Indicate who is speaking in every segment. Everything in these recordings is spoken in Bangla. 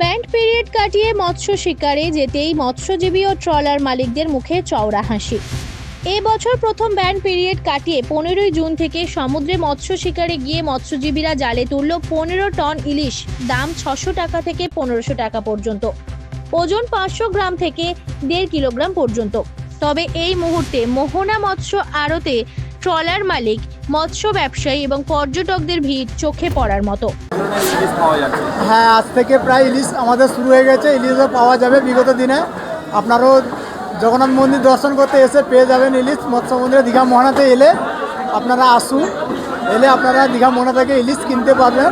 Speaker 1: ব্যান্ড পিরিয়ড কাটিয়ে মৎস্য শিকারে যেতেই মৎস্যজীবী ও ট্রলার মালিকদের মুখে চওড়া হাসি। এ বছর প্রথম ব্যান্ড পিরিয়ড কাটিয়ে পনেরোই জুন থেকে সমুদ্রে মৎস্য শিকারে গিয়ে মৎস্যজীবীরা জালে তুলল পনেরো টন ইলিশ, দাম ছশো টাকা থেকে পনেরোশো টাকা পর্যন্ত। ওজন পাঁচশো গ্রাম থেকে দেড় কিলোগ্রাম পর্যন্ত। তবে এই মুহূর্তে মোহনা মৎস্য আড়তে ট্রলার মালিক মৎস্য ব্যবসায়ী এবং পর্যটকদের ভিড় চোখে পড়ার মতো।
Speaker 2: হ্যাঁ আজ থেকে প্রায় ইলিশ আমাদের শুরু হয়ে গেছে। ইলিশও পাওয়া যাবে বিগত দিনে। আপনারাও জগন্নাথ মন্দির দর্শন করতে এসে পেয়ে যাবেন ইলিশ। মৎস্য মন্দিরে দীঘা মোহনাতে এলে আপনারা আসুন। এলে আপনারা দীঘা মোহনা থেকে ইলিশ কিনতে পারবেন।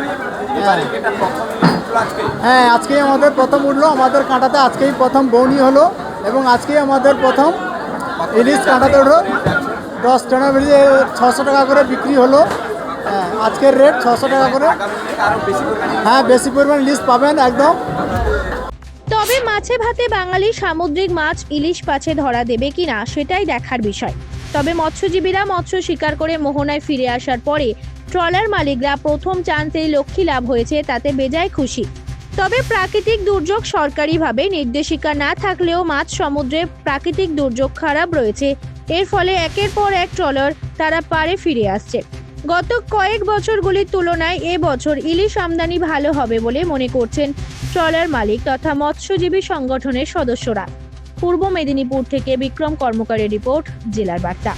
Speaker 2: হ্যাঁ আজকেই আমাদের প্রথম উঠল। আমাদের কাঁটাতে আজকেই প্রথম বৌনি হলো এবং আজকেই আমাদের প্রথম ইলিশ কাঁটাতে উঠল। দশ টাকা বেরিয়ে ছশো টাকা করে বিক্রি হলো। হ্যাঁ আজকের রেট ছশো টাকা করে। হ্যাঁ বেশি পরিমাণ ইলিশ পাবেন একদম।
Speaker 1: তবে মাছে ভাতে বাঙালি সামুদ্রিক মাছ ইলিশ পাছে ধরা দেবে কিনা সেটাই দেখার বিষয়। তবে মৎস্যজীবীরা মৎস্য শিকার করে মোহনায় ফিরে আসার পরে ট্রলার মালিকরা প্রথম চান্সেই লক্ষ্মী লাভ হয়েছে, তাতে বেজায় খুশি। তবে প্রাকৃতিক দুর্যোগ সরকারিভাবে নির্দেশিকা না থাকলেও মাছ সমুদ্রে প্রাকৃতিক দুর্যোগ খারাপ রয়েছে এর ফলে একের পর এক ট্রলার তারা পারে ফিরে আসছে। গত কয়েক বছরগুলির তুলনায় এ বছর ইলিশ আমদানি ভালো হবে বলে মনে করছেন ট্রলার মালিক তথা মৎস্যজীবী সংগঠনের সদস্যরা। পূর্ব মেদিনীপুর থেকে বিক্রম কর্মকারের রিপোর্ট, জেলার বার্তা।